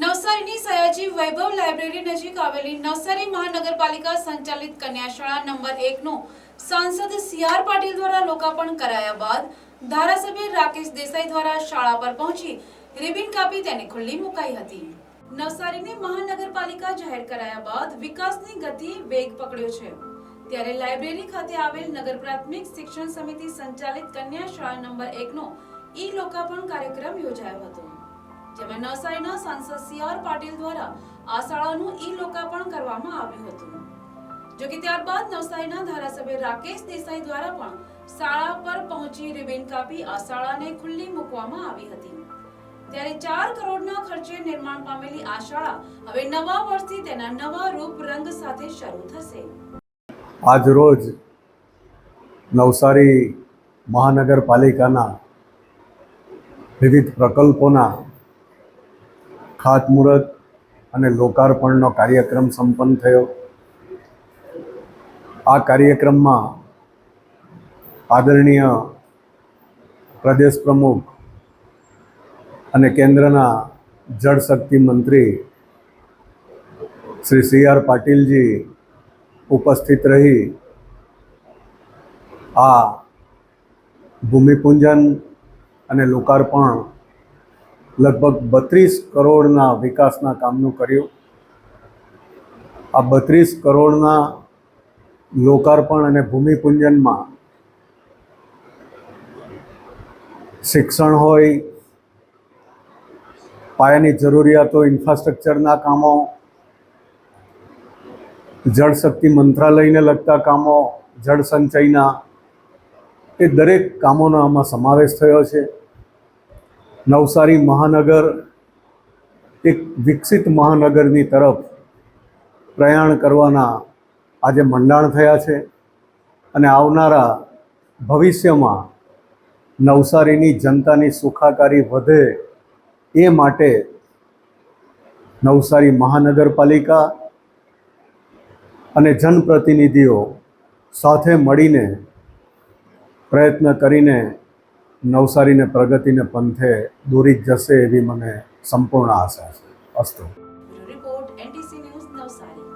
નવસારીની સયાજી વૈભવ library નજીક આવેલી નવસારી મહાનગરપાલિકા સંચાલિત કન્યાશાળા નંબર એકનું સાંસદ સી આર પાટીલ દ્વારા લોકાર્પણ કરાયા બાદ ધારાસભ્ય રાકેશ દેસાઈ દ્વારા શાળા પર પહોંચી રિબિન કાપી તેને ખુલ્લી મુકાઈ હતી. નવસારીને મહાનગરપાલિકા જાહેર કરાયા બાદ વિકાસની ગતિ વેગ પકડ્યો છે. ત્યારે લાઇબ્રેરી ખાતે આવેલ નગર પ્રાથમિક શિક્ષણ સમિતિ સંચાલિત કન્યા શાળા નંબર એકનો ઈ લોકાર્પણ કાર્યક્રમ યોજાયો હતો. જેમાં નવસારીના સાંસદ સી આર પાટીલ દ્વારા આ શાળાનું ઈ લોકાર્પણ કરવામાં આવ્યું હતું. જો કે ત્યારબાદ નવસારીના ધારાસભ્ય રાકેશ દેસાઈ દ્વારા પણ શાળા પર પહોંચી રિબિન કાપી આ શાળાને ખુલ્લી મૂકવામાં આવી હતી. ત્યારે ચાર કરોડના ખર્ચે નિર્માણ પામેલી આ શાળા હવે નવા વર્ષથી તેના નવા રૂપ રંગ સાથે શરૂ થશે. આજ રોજ નવસારી મહાનગરપાલિકાના વિવિધ પ્રકલ્પોના ખાતમુહૂર્ત અને લોકાર્પણનો કાર્યક્રમ સંપન્ન થયો. આ કાર્યક્રમમાં આદરણીય પ્રદેશ પ્રમુખ અને કેન્દ્રના જળશક્તિ મંત્રી શ્રી સી આર પાટીલજી ઉપસ્થિત રહી આ ભૂમિપૂજન અને લોકાર્પણ લગભગ બત્રીસ કરોડના વિકાસના કામનું કર્યું. આ બત્રીસ કરોડના લોકાર્પણ અને ભૂમિપૂજનમાં શિક્ષણ હોય, પાયાની જરૂરિયાતો, ઇન્ફ્રાસ્ટ્રક્ચરના કામો, જળશક્તિ મંત્રાલયને લગતા કામો જળ સંચયના એ દરેક કામોનો આમાં સમાવેશ થયો છે. નવસારી મહાનગર એક વિકસિત મહાનગરની તરફ પ્રયાણ કરવાના આજે મંડાણ થયા છે અને આવનારા ભવિષ્યમાં નવસારીની જનતાની સુખાકારી વધે એ માટે નવસારી મહાનગરપાલિકા અને જનપ્રતિનિધિઓ સાથે મળીને પ્રયત્ન કરીને નવસારીને પ્રગતિને પંથે દોરી જ જશે એવી મને સંપૂર્ણ આશા છે. અસ્તુ. Report NTC news Navsari.